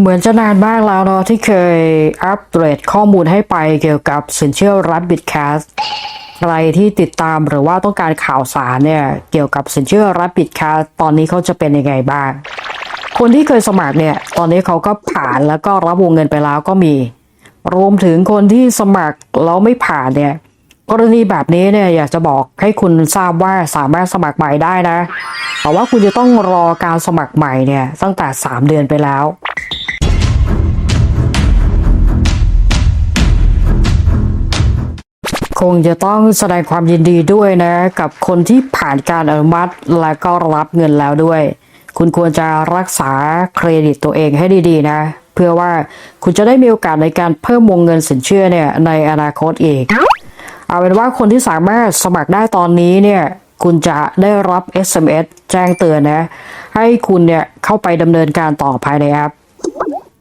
เหมือนจะนานมากแล้วเนาะที่เคยอัปเดตข้อมูลให้ไปเกี่ยวกับสินเชื่อ Rabbit Cash ใครที่ติดตามหรือว่าต้องการข่าวสารเนี่ยเกี่ยวกับสินเชื่อ Rabbit Cash ตอนนี้เขาจะเป็นยังไงบ้าง คนที่เคยสมัครเนี่ยตอนนี้เขาก็ผ่านแล้วก็รับวงเงินไปแล้วก็มี รวมถึงคนที่สมัครแล้วไม่ผ่านเนี่ยกรณีแบบนี้เนี่ยอยากจะบอกให้คุณทราบว่าสามารถสมัครใหม่ได้นะ แต่ว่าคุณจะต้องรอการสมัครใหม่เนี่ยตั้งแต่ 3 เดือนไปแล้ว คงจะต้องแสดงความยินดีด้วยนะ กับคนที่ผ่านการอนุมัติและก็รับเงินแล้วด้วย คุณควรจะรักษาเครดิตตัวเองให้ดีๆนะ เพื่อว่าคุณจะได้มีโอกาสในการเพิ่มวงเงินสินเชื่อเนี่ยในอนาคตอีก เอาเป็นว่าคนที่สามารถสมัครได้ตอนนี้เนี่ยคุณจะได้รับ SMS แจ้งเตือนนะ ให้คุณเนี่ยเข้าไปดำเนินการต่อภายในแอป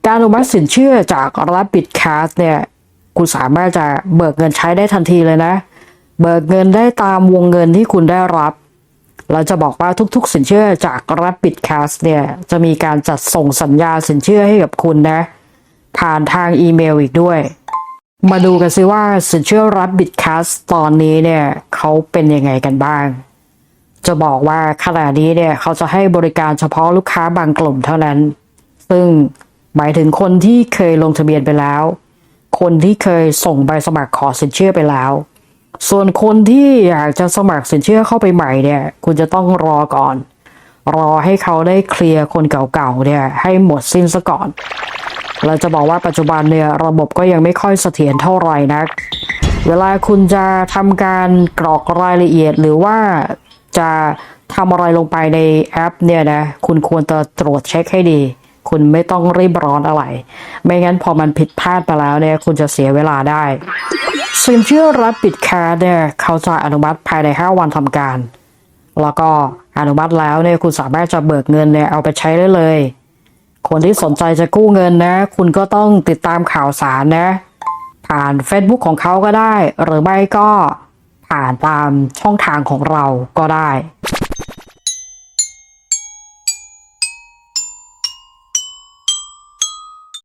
การอนุมัติสินเชื่อจาก Rapid Cash เนี่ย คุณสามารถจะเบิกเงินใช้ได้ทันทีเลยนะ เบิกเงินได้ตามวงเงินที่คุณได้รับ เราจะบอกว่าทุกๆ สินเชื่อจาก Rapid Cash เนี่ยจะมีการจัดส่งสัญญาสินเชื่อให้กับคุณนะ ผ่านทางอีเมลอีกด้วย มาดูกันซิว่าสินเชื่อ Rabbit Cash ตอนนี้เนี่ยเขาเป็นยังไงกันบ้าง จะบอกว่าขณะนี้เนี่ยเขาจะให้บริการเฉพาะลูกค้าบางกลุ่มเท่านั้น ซึ่งหมายถึงคนที่เคยลงทะเบียนไปแล้ว คนที่เคยส่งใบสมัครขอสินเชื่อไปแล้ว ส่วนคนที่อยากจะสมัครสินเชื่อเข้าไปใหม่เนี่ย คุณจะต้องรอก่อน รอให้เขาได้เคลียร์คนเก่าๆเนี่ยให้หมดสิ้นซะก่อน เราจะบอกว่าปัจจุบันเนี่ยระบบก็ยังไม่ค่อยเสถียรเท่าไหร่นัก เวลาคุณจะทำการกรอกรายละเอียดหรือว่าจะทำอะไรลงไปในแอปเนี่ยนะ คุณควรจะตรวจเช็คให้ดี คุณไม่ต้องรีบร้อนอะไร ไม่งั้นพอมันผิดพลาดไปแล้วเนี่ยคุณจะเสียเวลาได้สินเชื่อรับปิดแคร์เนี่ยเขาจะอนุมัติภายใน 5 วันทำการ แล้วก็อนุมัติแล้วเนี่ยคุณสามารถจะเบิกเงินเนี่ยเอาไปใช้ได้เลย คนที่สนใจจะกู้เงินนะ คุณก็ต้องติดตามข่าวสารนะ ผ่าน Facebook ของเขาก็ได้ หรือไม่ก็ผ่านตามช่องทางของเราก็ได้